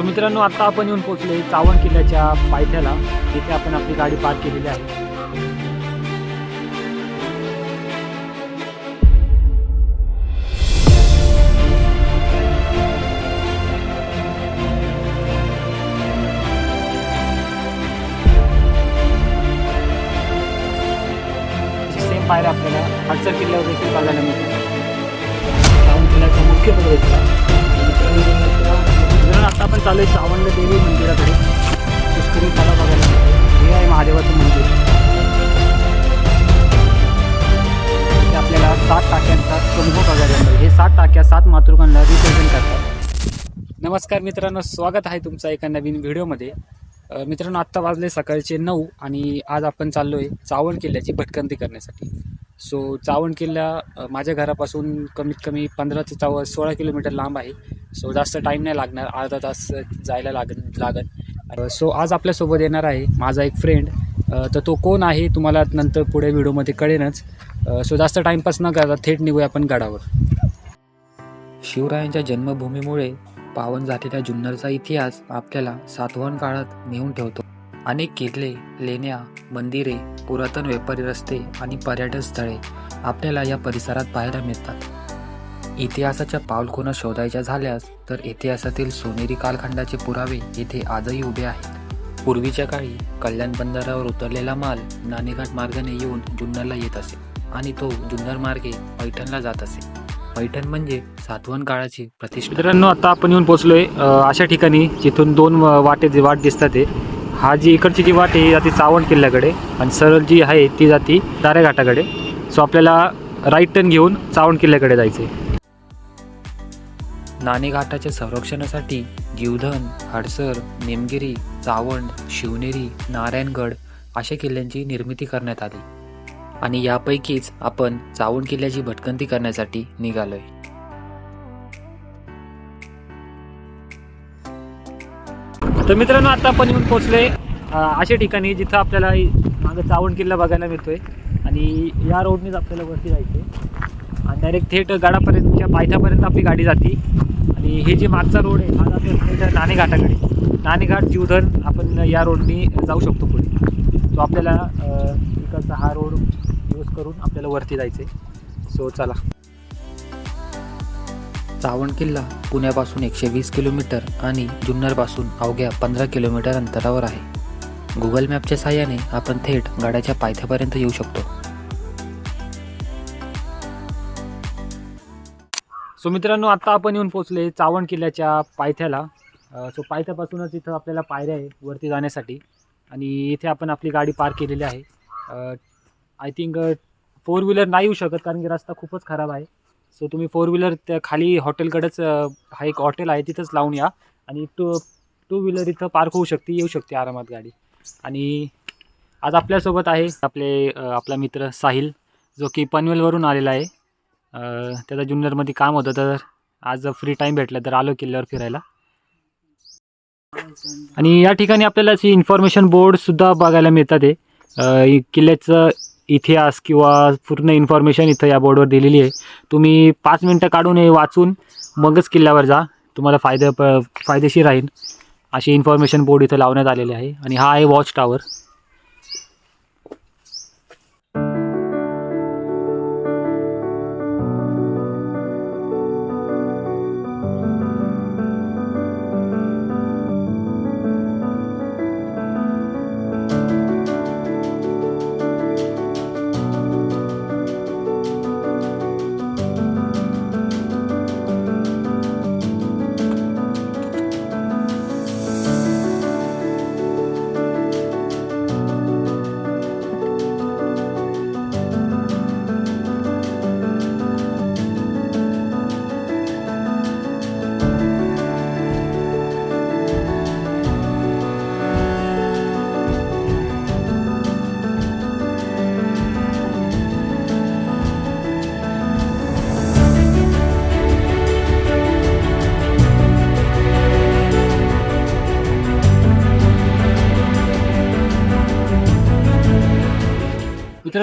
So मित्रांनो आता आपण येऊन पोहोचले चावण किल्ल्याच्या पायथ्याला. तिथे आपण आपली गाडी पार्क केलेली आहे. सेम पायऱ्या आपल्याला हडसर किल्ल्यावर देखील बघायला मिळते चावण किल्ल्याचा मुख्य प्रवेशला मित्रांनो आता आपण चालू आहे चावंड देवी मंदिराकडे. पुष्करी त्याला बघायला हे आहे महादेवाचं मंदिर. आपल्याला सात टाक्यांचा प्रमुख बघायला मिळेल हे सात टाक्या सात मातृकांना रिप्रेझेंट करतात. नमस्कार मित्रांनो स्वागत आहे तुमचं एका नवीन व्हिडिओमध्ये. मित्रांनो आत्ता वाजले सकाळचे नऊ आणि आज आपण चाललो आहे चावण किल्ल्याची भटकंती करण्यासाठी. सो चावण किल्ला माझ्या घरापासून कमीत कमी पंधरा ते चाव सोळा किलोमीटर लांब आहे. सो जास्त टाईम नाही लागणार. अर्धा तास जायला लाग लागत सो आज आपल्यासोबत येणार आहे माझा एक फ्रेंड तर तो कोण आहे तुम्हाला नंतर पुढे व्हिडिओमध्ये कळेनच. सो जास्त टाईमपास न करता थेट निघूया आपण गडावर. शिवरायांच्या जन्मभूमीमुळे पावन झालेल्या जुन्नरचा इतिहास आपल्याला सातवहन काळात नेऊन ठेवतो. अनेक किल्ले लेण्या मंदिरे पुरातन व्यापारी रस्ते आणि पर्यटन स्थळे आपल्याला या परिसरात पाहायला मिळतात. इतिहासाच्या पावलखुणा शोधायच्या झाल्यास तर इतिहासातील सोनेरी कालखंडाचे पुरावे येथे आजही उभे आहेत. पूर्वीच्या काळी कल्याण बंदरावर उतरलेला माल नाणेघाट मार्गाने येऊन जुन्नरला येत असे आणि तो जुन्नर मार्गे पैठणला जात असे. पैठण म्हणजे सातवण काळाची प्रतिष्ठा. मित्रांनो आता आपण येऊन पोहोचलोय अशा ठिकाणी जिथून दोन वाटे वाट दिसतात ते. हा जी इकडची जी वाट आहे ही जाती चावण किल्ल्याकडे आणि सरळ जी आहे ती जाती दारेघाटाकडे सो आपल्याला राईट टर्न घेऊन चावण किल्ल्याकडे जायचे नाणेघाटाच्या संरक्षणासाठी जीवधन हडसर निमगिरी चावंड शिवनेरी नारायणगड अशा किल्ल्यांची निर्मिती करण्यात आली. आणि यापैकीच आपण चावंड किल्ल्याची भटकंती करण्यासाठी निघालोय. तर मित्रांनो आता आपण येऊन पोहोचले अशा ठिकाणी जिथं आपल्याला मागं चावण किल्ला बघायला मिळतोय. आणि या रोडनेच आपल्याला वरती जायचं आणि डायरेक्ट थेट गडापर्यंतच्या पायथ्यापर्यंत आपली गाडी जाते. आणि हे जे मागचा रोड आहे हा जातो थेट नाणेघाटाकडे. नाणेघाट जीवधन आपण या रोडनी जाऊ शकतो पुढे. सो आपल्याला इकडचा हा रोड यूज करून आपल्याला वरती जायचं आहे सो चला. चावण किल्ला पुण्यापासून एकशे वीस किलोमीटर आणि जुन्नरपासून अवघ्या पंधरा किलोमीटर अंतरावर आहे. गुगल मॅपच्या साहाय्याने आपण थेट गडाच्या पायथ्यापर्यंत येऊ शकतो. सो मित्रांनो आता आपण येऊन पोचले चावण किल्ल्याच्या पायथ्याला. सो पायथ्यापासूनच इथं आपल्याला पायऱ्या आहे वरती जाण्यासाठी. आणि इथे आपण आपली गाडी पार्क केलेली आहे. आय थिंक फोर व्हीलर नाही येऊ शकत कारण की रस्ता खूपच खराब आहे. सो तुम्ही फोर व्हीलर त्या खाली हॉटेलकडेच हा एक हॉटेल आहे तिथंच लावून या. आणि टू टू व्हीलर इथं पार्क होऊ शकते येऊ शकते आरामात गाडी. आणि आज आपल्यासोबत आहे आपले आपला मित्र साहिल जो की पनवेलवरून आलेला आहे. त्याचा ज्युनियरमध्ये काम होतं तर आज फ्री टाईम भेटला तर आलो किल्ल्यावर फिरायला. आणि या ठिकाणी आपल्याला अशी इन्फॉर्मेशन बोर्डसुद्धा बघायला मिळतात हे. किल्ल्याचं इतिहास किंवा पूर्ण इन्फॉर्मेशन इथं या बोर्डवर दिलेली आहे. तुम्ही पाच मिनटं काढून हे वाचून मगच किल्ल्यावर जा. तुम्हाला फायदा प फायदेशीर राहील. अशी इन्फॉर्मेशन बोर्ड इथं लावण्यात आलेले आहे. आणि हा आहे वॉच टावर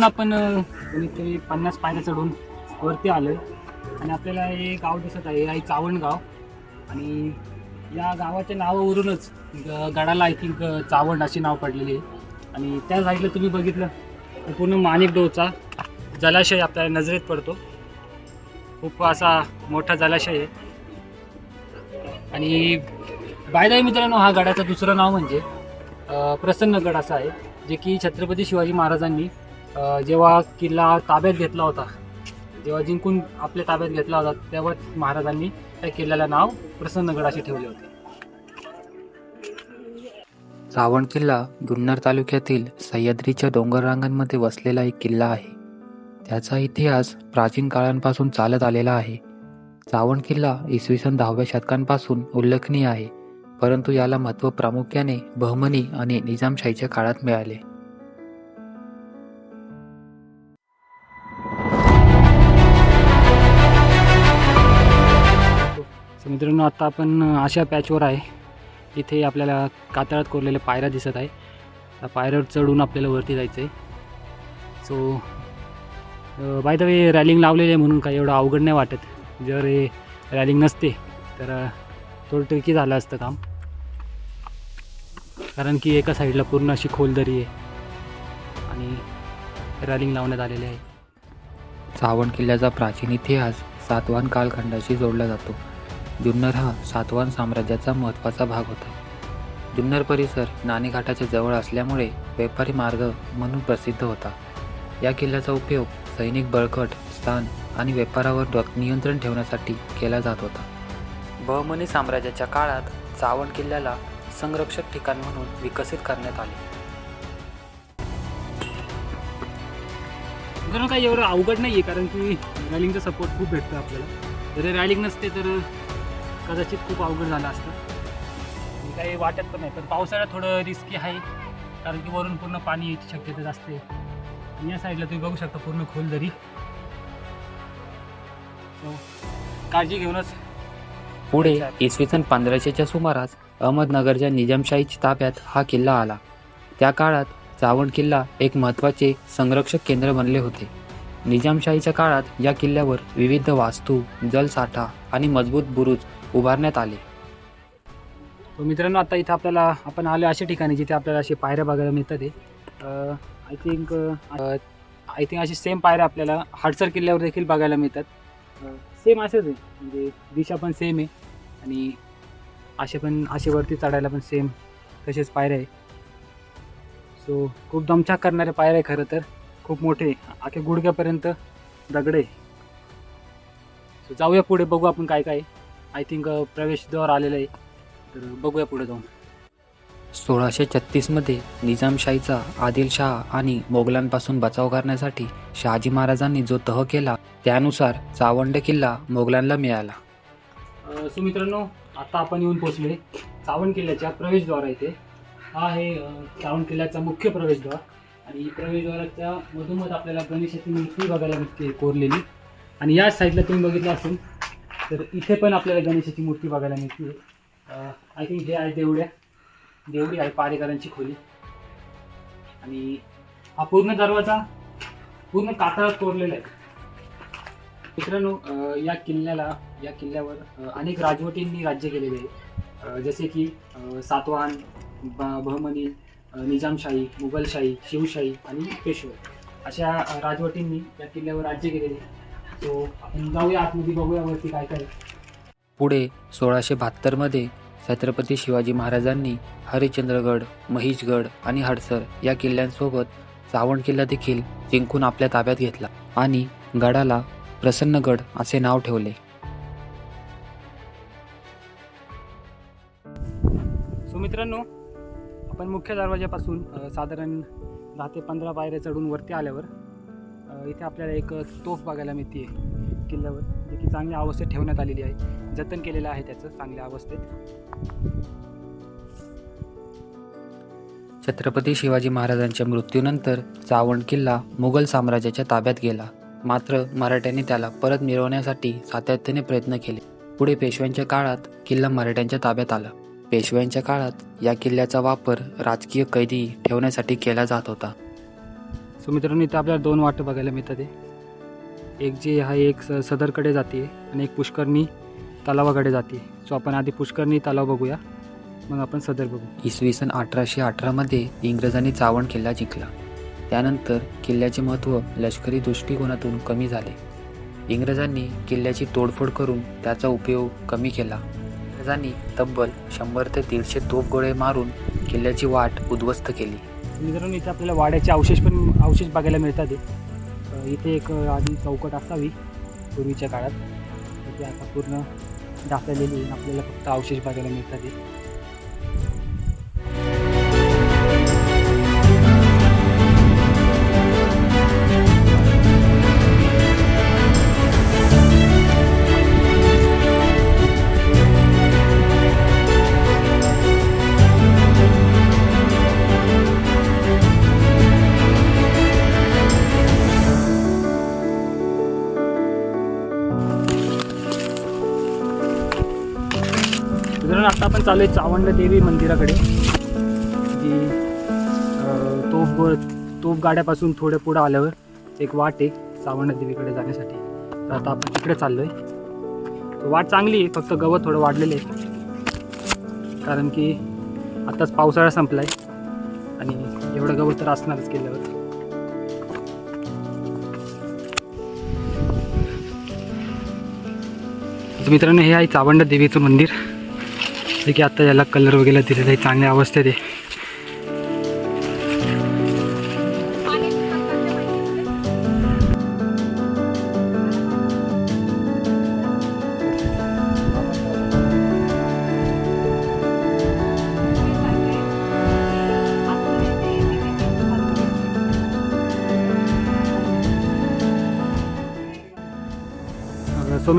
मित्रांनो आपण अ, पन्नास पायऱ्या चढून वरती आलो आणि आपल्याला हे गाव दिसत आहे हे आहे चावण गाव. आणि या गावाच्या नावावरूनच गडाला आय थिंक चावंड अशी नाव पडलेली आहे. आणि त्या साईडला तुम्ही बघितलं तर पूर्ण माणिक डोचा जलाशय आपल्याला नजरेत पडतो. खूप असा मोठा जलाशय आहे. आणि बायदाई मित्रांनो हा गडाचं दुसरं नाव म्हणजे प्रसन्नगड असं आहे जे की छत्रपती शिवाजी महाराजांनी जेव्हा किल्ला ताब्यात घेतला होता जेव्हा जिंकून आपल्या ताब्यात घेतला होता तेव्हा महाराजांनी त्या किल्ल्याला नाव प्रसन्नगड असे ठेवले होते. चावण किल्ला जुन्नर तालुक्यातील सह्याद्रीच्या डोंगर रांगांमध्ये वसलेला एक किल्ला आहे. त्याचा इतिहास प्राचीन काळांपासून चालत आलेला आहे. सावण किल्ला इसवी सन दहाव्या शतकांपासून उल्लेखनीय आहे परंतु याला महत्त्व प्रामुख्याने बहमनी आणि निजामशाहीच्या काळात मिळाले. मित्रांनो आत्ता आपण अशा पॅचवर आहे. इथे आपल्याला कातळात कोरलेल्या पायऱ्या दिसत आहे. त्या पायऱ्यावर चढून आपल्याला वरती जायचं आहे so by the way railing लावलेली आहे म्हणून काही एवढं अवघड नाही वाटत. जर हे रॅलिंग नसते तर थोडं ट्रिकी झालं असतं काम. कारण की एका साईडला पूर्ण अशी खोलदरी आहे. आणि रॅलिंग लावण्यात आलेली आहे. सावण किल्ल्याचा प्राचीन इतिहास सातवान कालखंडाशी जोडला जातो. जुन्नर हा सातवाहन साम्राज्याचा महत्त्वाचा भाग होता. जुन्नर परिसर नाणेघाटाच्या जवळ असल्यामुळे व्यापारी मार्ग म्हणून प्रसिद्ध होता. या किल्ल्याचा उपयोग सैनिक बळकट स्थान आणि व्यापारावर नियंत्रण ठेवण्यासाठी केला जात होता. बहमनी साम्राज्याच्या काळात चावण किल्ल्याला संरक्षक ठिकाण म्हणून विकसित करण्यात आले. मित्रांनो काही एवढं अवघड नाही आहे कारण की रॅलिंगचा सपोर्ट खूप भेटतो आपल्याला. जरी रॅलिंग नसते तर कदाचित खूप अवघड झालं असतं. म्हणजे काही वाटत पण नाही. पण पावसाळ्यात थोडं रिस्की आहे. कारण की वरून पूर्ण पाणी यायची शक्यता जास्त आहे. या साईडला तुम्ही बघू शकता पूर्ण खोल दरी. काळजी घेऊनच. पुढे इसवी सन पंधराशेच्या सुमारास अहमदनगरच्या निजामशाहीच्या ताब्यात हा किल्ला आला. त्या काळात चावण किल्ला एक महत्त्वाचे संरक्षक केंद्र बनले होते. निजामशाहीच्या काळात या किल्ल्यावर विविध वास्तू जलसाठा आणि मजबूत बुरुज उभारण्यात आले. तो मित्रांनो आता इथं आपल्याला आपण आलो अशा ठिकाणी जिथे आपल्याला असे पायऱ्या बघायला मिळतात आहे. आय थिंक आय थिंक अशी सेम पायऱ्या आपल्याला हाडसर किल्ल्यावर देखील बघायला मिळतात. सेम असंच आहे. म्हणजे दिशा पण सेम आहे. आणि असे पण असे वरती चढायला पण सेम तसेच पायऱ्या आहे. सो खूप दमछाक करणारे पायऱ्या आहे खरं तर. खूप मोठे अख्या गुडघ्यापर्यंत दगड आहे. सो जाऊया पुढे बघू आपण काय काय आय थिंक प्रवेशद्वार आलेलं आहे. तर बघूया पुढे जाऊन. सोळाशे छत्तीसमध्ये निजामशाहीचा आदिलशहा आणि मोगलांपासून बचाव करण्यासाठी शहाजी महाराजांनी जो तह केला त्यानुसार चावंड किल्ला मोगलांना मिळाला. अ, सो मित्रांनो आता आपण येऊन पोहोचलोय. चावण किल्ल्याच्या प्रवेशद्वार आहे ते. हा आहे अ, चावण किल्ल्याचा मुख्य प्रवेशद्वार आणि प्रवेशद्वाराच्या मधोमध आपल्याला गणेशाची मूर्ती बघायला मिळते कोरलेली. आणि याच साईडला तुम्ही बघितलं असेल तर इथे पण आपल्याला गणेशाची मूर्ती बघायला मिळते आय थिंक हे आहे देवड्या. देवडी आहे पारेकरांची खोली. आणि हा पूर्ण दरवाजा पूर्ण कातळात कोरलेला आहे. मित्रांनो या किल्ल्याला या किल्ल्यावर अनेक राजवटींनी राज्य केलेले आहे. जसे की सातवाहन ब- बहमनी निजामशाही मुघलशाही शिवशाही आणि पेशवे अशा राजवटींनी या किल्ल्यावर राज्य केलेले आहे. आपण जाऊया आतमध्ये बघूया वरती काय काय. पुढे सोळाशे बहात्तरमध्ये छत्रपती शिवाजी महाराजांनी हरिश्चंद्रगड महिषगड आणि हडसर या किल्ल्यांसोबत चावण किल्ला देखील जिंकून आपल्या ताब्यात घेतला आणि गडाला प्रसन्नगड असे नाव ठेवले सो मित्रांनो आपण मुख्य दरवाजापासून साधारण दहा ते पंधरा पायऱ्या चढून वरती आल्यावर इथे आपल्याला एक तोफ बघायला मिळते किल्ल्यावर जे की चांगल्या अवस्थेत ठेवण्यात आलेली आहे. जतन केलेलं आहे त्याचं चांगल्या अवस्थेत. छत्रपती शिवाजी महाराजांच्या मृत्यूनंतर चावण किल्ला मुघल साम्राज्याच्या ताब्यात गेला. मात्र मराठ्यांनी त्याला परत मिळवण्यासाठी सातत्याने प्रयत्न केले. पुढे पेशव्यांच्या काळात किल्ला मराठ्यांच्या ताब्यात आला. पेशव्यांच्या काळात या किल्ल्याचा वापर राजकीय कैदी ठेवण्यासाठी केला जात होता. सो मित्रांनो इथे आपल्याला दोन वाटं बघायला मिळतात एक जे आहे एक स सदरकडे जाते आणि एक पुष्करणी तलावाकडे जाते सो आपण आधी पुष्करणी तलाव बघूया. मग आपण सदर बघू. इसवी सन अठराशे अठरामध्ये इंग्रजांनी चावण किल्ला जिंकला. त्यानंतर किल्ल्याचे महत्त्व लष्करी दृष्टिकोनातून कमी झाले. इंग्रजांनी किल्ल्याची तोडफोड करून त्याचा उपयोग कमी केला. इंग्रजांनी तब्बल शंभर ते दीडशे तोफगोळे मारून किल्ल्याची वाट उद्ध्वस्त केली. मित्रांनो इथे आपल्याला वाड्याचे अवशेष पण अवशेष बघायला मिळतात. इथे एक आधी चौकट असावी पूर्वीच्या काळात. तर ती आता पूर्ण दाखवलेली आपल्याला फक्त अवशेष बघायला मिळतात. चालू आहे चावंड देवी मंदिराकडे. जी तोफ तोफ गाड्यापासून थोडे पुढं आल्यावर एक वाट आहे चावंड देवीकडे जाण्यासाठी. तर आता आपण तिकडे चाललो आहे वाट चांगली आहे फक्त गवत थोडं वाढलेलं आहे. कारण की आत्ताच पावसाळा संपला आहे आणि एवढं गवत तर असणारच केल्यावर मित्रांनो हे आहे चावंड देवीचं मंदिर. जे की आता याला कलर वगैरे दिलेला आहे. चांगल्या अवस्थेत आहे.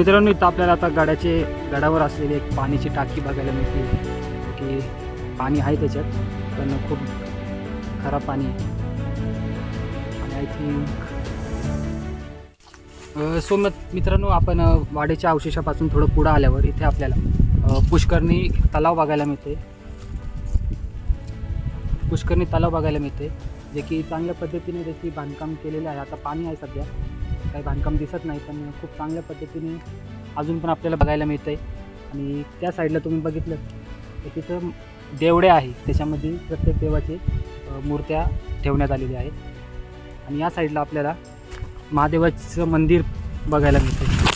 मित्रांनो इथं आपल्याला आता गडाचे गडावर असलेली एक पाण्याची टाकी बघायला मिळते. की पाणी आहे त्याच्यात पण खूप खराब पाणी आहे. आणि आय थिंक सो मित्रांनो आपण वाडेच्या अवशेषापासून थोडं पुढं आल्यावर इथे आपल्याला पुष्करणी तलाव बघायला मिळते. पुष्करणी तलाव बघायला मिळते जे की चांगल्या पद्धतीने त्याची बांधकाम केलेलं आहे. आता पाणी आहे सध्या. काही बांधकाम दिसत नाही पण खूप चांगल्या पद्धतीने अजून पण आपल्याला बघायला मिळतं आहे आणि त्या साईडला तुम्ही बघितलं तर तिथं देवडे आहे. त्याच्यामध्ये प्रत्येक देवाचे मूर्त्या ठेवण्यात आलेल्या आहेत. आणि या साईडला आपल्याला महादेवाचं मंदिर बघायला मिळतं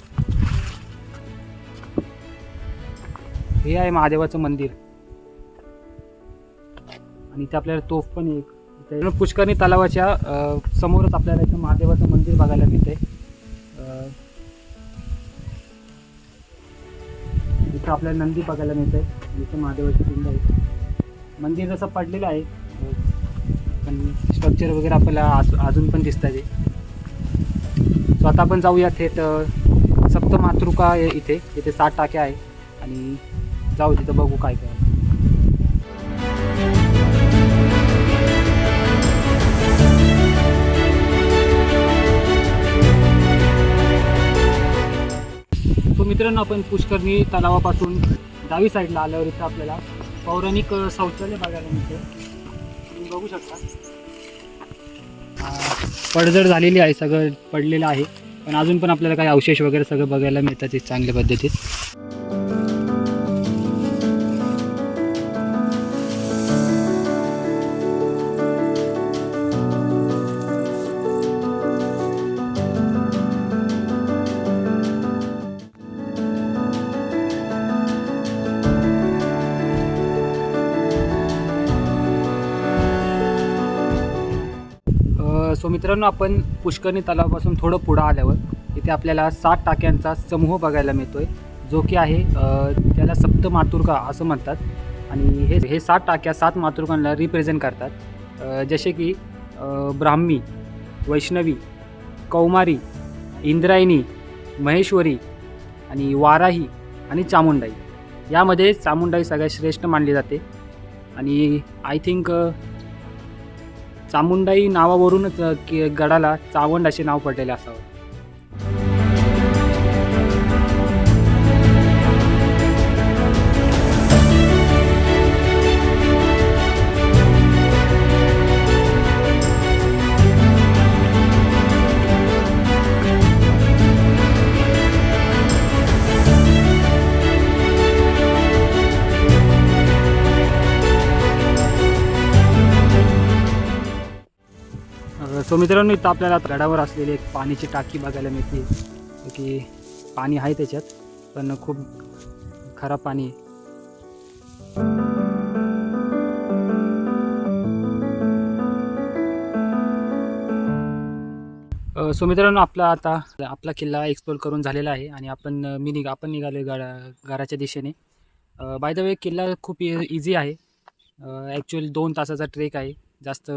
हे आहे महादेवाचं मंदिर. आणि इथे आपल्याला तोफ पण एक इथे पुष्करणी तलावाच्या समोरच आपल्याला इथं महादेवाचं मंदिर बघायला मिळते इथं आपल्याला नंदी बघायला मिळते जिथं महादेवाची पिंड आहे. मंदिर जसं पडलेलं आहे पण स्ट्रक्चर वगैरे आपल्याला आज- अजून पण दिसत आहे स्वतः पण जाऊया थेट सप्त सप्तमातृका इथे. इथे सात टाक्या आहे. आणि जाऊ तिथं बघू काय काय मित्रांनो आपण पुष्करणी तलावापासून डावी साईडला आल्यावर इथं आपल्याला पौराणिक शौचालय बघायला मिळते. तुम्ही बघू शकता. पडझड झालेली आहे सगळं पडलेलं आहे. पण अजून पण आपल्याला काही अवशेष वगैरे सगळं बघायला मिळतात ते चांगल्या पद्धतीत. सो मित्रांनो आपण पुष्करणी तलावापासून थोडं पुढं आल्यावर इथे आपल्याला सात टाक्यांचा समूह बघायला मिळतो आहे जो की आहे त्याला सप्त मातृका असं म्हणतात. आणि हे हे सात टाक्या सात मातृकांना रिप्रेझेंट करतात. जसे की ब्राह्मी वैष्णवी कौमारी इंद्रायणी महेश्वरी आणि वाराही आणि चामुंडाई. यामध्ये चामुंडाई सगळ्यात श्रेष्ठ मानली जाते. आणि आय थिंक चामुंडाई नावावरूनच के गडाला चावंड असे नाव पडलेले असावं. सो मित्रांनो इथं आपल्याला गडावर असलेली एक पाण्याची टाकी बघायला मिळते. की पाणी आहे त्याच्यात पण खूप खराब पाणी आहे. सो मित्रांनो आपला आता आपला किल्ला एक्सप्लोर करून झालेला आहे आणि आपण मी निघा आपण निघालो गाडा घराच्या दिशेने. बाय द वे किल्ला खूप e-, इझी आहे. ॲक्च्युअली दोन तासाचा ट्रेक आहे. जास्त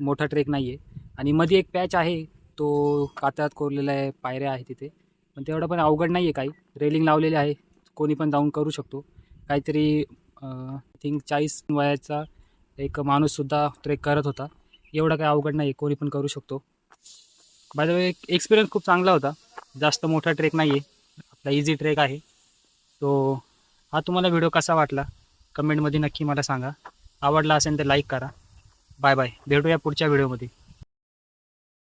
मोठा ट्रेक नाही आहे आणि मध्ये एक पॅच आहे तो कातळात कोरलेला आहे पायऱ्या आहे तिथे. पण तेवढं पण अवघड नाही आहे काही. रेलिंग लावलेली आहे कोणी पण जाऊन करू शकतो. काहीतरी थिंक चाळीस वयाचा एक माणूससुद्धा ट्रेक करत होता. एवढं काही अवघड नाही आहे कोणी पण करू शकतो. बाय द एक एक्सपिरियन्स खूप चांगला होता. जास्त मोठा ट्रेक नाही आहे आपला इझी ट्रेक आहे. तो हा तुम्हाला व्हिडिओ कसा वाटला? कमेंटमध्ये नक्की मला सांगा. आवडला असेल तर लाईक करा. बाय बाय भेटूया पुढच्या व्हिडिओमध्ये